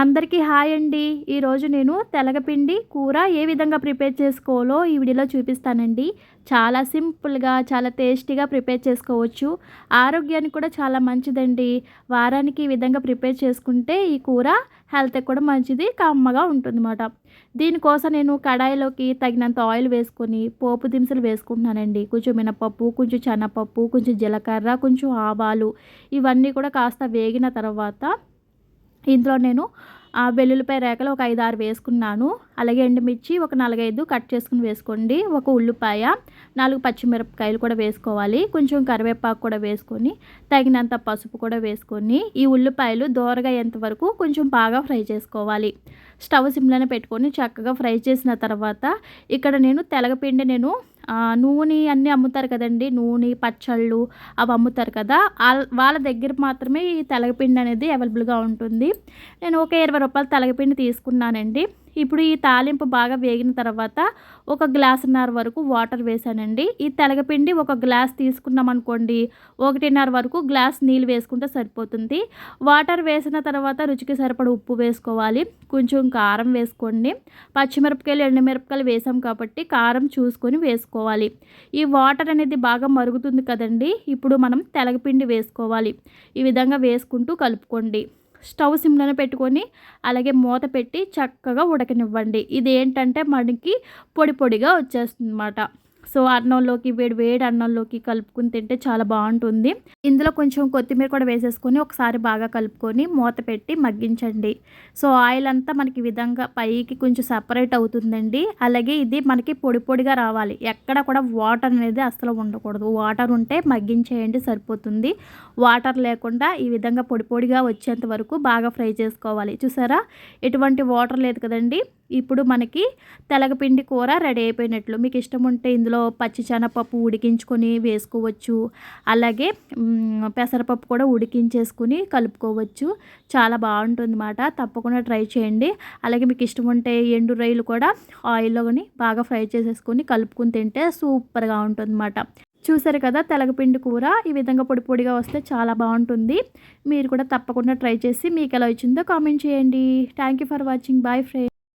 అందరికీ హాయ్ అండి. ఈరోజు నేను తెలగపిండి కూర ఏ విధంగా ప్రిపేర్ చేసుకోవాలో ఈ వీడియోలో చూపిస్తానండి. చాలా సింపుల్గా చాలా టేస్టీగా ప్రిపేర్ చేసుకోవచ్చు. ఆరోగ్యానికి కూడా చాలా మంచిదండి. వారానికి ఈ విధంగా ప్రిపేర్ చేసుకుంటే ఈ కూర హెల్త్కి కూడా మంచిది కమ్మగా ఉంటుందన్నమాట. దీనికోసం నేను కడాయిలోకి తగినంత ఆయిల్ వేసుకొని పోపు దినుసులు వేసుకుంటున్నానండి. కొంచెం మినపప్పు కొంచెం శనగపప్పు కొంచెం జీలకర్ర కొంచెం ఆవాలు ఇవన్నీ కూడా కాస్త వేగిన తర్వాత ఇందులో నేను ఆ వెల్లుల్లిపాయ రేఖలు ఒక ఐదు ఆరు వేసుకున్నాను. అలాగే ఎండుమిర్చి ఒక నాలుగైదు కట్ చేసుకుని వేసుకోండి. ఒక ఉల్లిపాయ నాలుగు పచ్చిమిరపకాయలు కూడా వేసుకోవాలి. కొంచెం కరివేపాకు కూడా వేసుకొని తగినంత పసుపు కూడా వేసుకొని ఈ ఉల్లిపాయలు దోరగా వరకు కొంచెం బాగా ఫ్రై చేసుకోవాలి. స్టవ్ సిమ్లోనే పెట్టుకొని చక్కగా ఫ్రై చేసిన తర్వాత ఇక్కడ నేను తెలగపిండి నేను నూనె అన్నీ అమ్ముతారు కదండి. నూనె పచ్చళ్ళు అవి అమ్ముతారు కదా. వాళ్ళ దగ్గర మాత్రమే ఈ తెలగపిండి అనేది అవైలబుల్గా ఉంటుంది. నేను ఒక ఇరవై రూపాయలు తెలగపిండి తీసుకున్నానండి. ఇప్పుడు ఈ తాలింపు బాగా వేగిన తర్వాత ఒక గ్లాసున్నర వరకు వాటర్ వేసానండి ఈ తెలగపిండి ఒక గ్లాస్ తీసుకున్నాం అనుకోండి ఒకటిన్నర వరకు గ్లాస్ నీళ్ళు వేసుకుంటే సరిపోతుంది. వాటర్ వేసిన తర్వాత రుచికి సరిపడ ఉప్పు వేసుకోవాలి. కొంచెం కారం వేసుకోండి. పచ్చిమిరపకాయలు ఎండుమిరపకాయలు వేసాం కాబట్టి కారం చూసుకొని వేసుకోవాలి. ఈ వాటర్ అనేది బాగా మరుగుతుంది కదండి ఇప్పుడు మనం తెలగపిండి వేసుకోవాలి. ఈ విధంగా వేసుకుంటూ కలుపుకోండి. స్టవ్ సిమ్లోనే పెట్టుకొని అలాగే మూత పెట్టి చక్కగా ఉడకనివ్వండి. ఇది ఏంటంటే మనకి పొడి పొడిగా వచ్చేస్తుంది అన్నమాట సో అన్నంలోకి వేడి వేడి అన్నంలోకి కలుపుకుని తింటే చాలా బాగుంటుంది. ఇందులో కొంచెం కొత్తిమీర కూడా వేసేసుకొని ఒకసారి బాగా కలుపుకొని మూత పెట్టి మగ్గించండి. సో ఆయిల్ అంతా మనకి విధంగా పైకి కొంచెం సపరేట్ అవుతుందండి. అలాగే ఇది మనకి పొడి పొడిగా రావాలి. ఎక్కడ కూడా వాటర్ అనేది అసలు ఉండకూడదు. వాటర్ ఉంటే మగ్గించేయండి సరిపోతుంది. వాటర్ లేకుండా ఈ విధంగా పొడి పొడిగా వచ్చేంత వరకు బాగా ఫ్రై చేసుకోవాలి. చూసారా? ఎటువంటి వాటర్ లేదు కదండి. ఇప్పుడు మనకి తెలగపిండి కూర రెడీ అయిపోయినట్లు. మీకు ఇష్టం ఉంటే ఇందులో పచ్చిచెనపప్పు ఉడికించుకొని వేసుకోవచ్చు. అలాగే పెసరపప్పు కూడా ఉడికించేసుకుని కలుపుకోవచ్చు. చాలా బాగుంటుంది అన్నమాట తప్పకుండా ట్రై చేయండి. అలాగే మీకు ఇష్టం ఉంటే ఎండు రొయ్యలు కూడా ఆయిల్లో బాగా ఫ్రై చేసేసుకొని కలుపుకుని తింటే సూపర్గా ఉంటుంది అన్నమాట చూసారు కదా తెలగపిండి కూర? ఈ విధంగా పొడి పొడిగా వస్తే చాలా బాగుంటుంది. మీరు కూడా తప్పకుండా ట్రై చేసి మీకు ఎలా వచ్చిందో కామెంట్ చేయండి. Thank you for watching bye friend